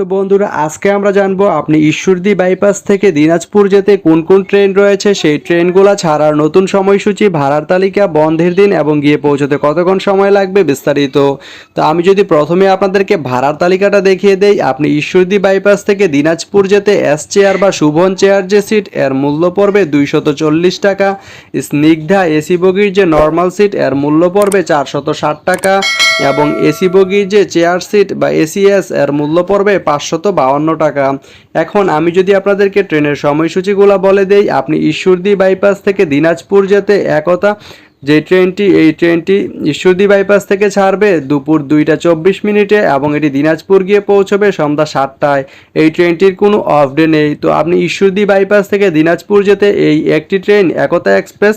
তো বন্ধুরা, আজকে আমরা জানব আপনি ঈশ্বরদী বাইপাস থেকে দিনাজপুর যেতে কোন কোন ট্রেন রয়েছে? সেই ট্রেনগুলো ছাড়ার নতুন সময়সূচি, ভাড়ার তালিকা, বন্ধের দিন এবং গিয়ে পৌঁছতে কতক্ষণ সময় লাগবে বিস্তারিত। তো আমি যদি প্রথমে আপনাদেরকে ভাড়ার তালিকাটা দেখিয়ে দেই, আপনি ঈশ্বরদী বাইপাস থেকে দিনাজপুর যেতে এস চেয়ার বা শুভন চেয়ার যে সিট এর মূল্য পড়বে দুইশত চল্লিশ টাকা। স্নিগ্ধা এসি বগির যে নর্মাল সিট এর মূল্য পড়বে চারশত ষাট টাকা। এবং এসি বগির যে চেয়ার সিট বা এসিএস এর মূল্য পড়বে পাঁচশত বাউান্ন টাকা। এখন আমি যদি আপনাদেরকে ট্রেনের সময়সূচিগুলো বলে দেই, আপনি ঈশ্বরদী বাইপাস থেকে দিনাজপুর যেতে একতা, যে ট্রেনটি, এই ট্রেনটি ঈশ্বরদী বাইপাস থেকে ছাড়বে দুপুর দুইটা চব্বিশ মিনিটে এবং এটি দিনাজপুর গিয়ে পৌঁছবে সন্ধ্যা সাতটায়। এই ট্রেনটির কোনো অফ ডে নেই। তো আপনি ঈশ্বরদী বাইপাস থেকে দিনাজপুর যেতে এই একটি ট্রেন একতা এক্সপ্রেস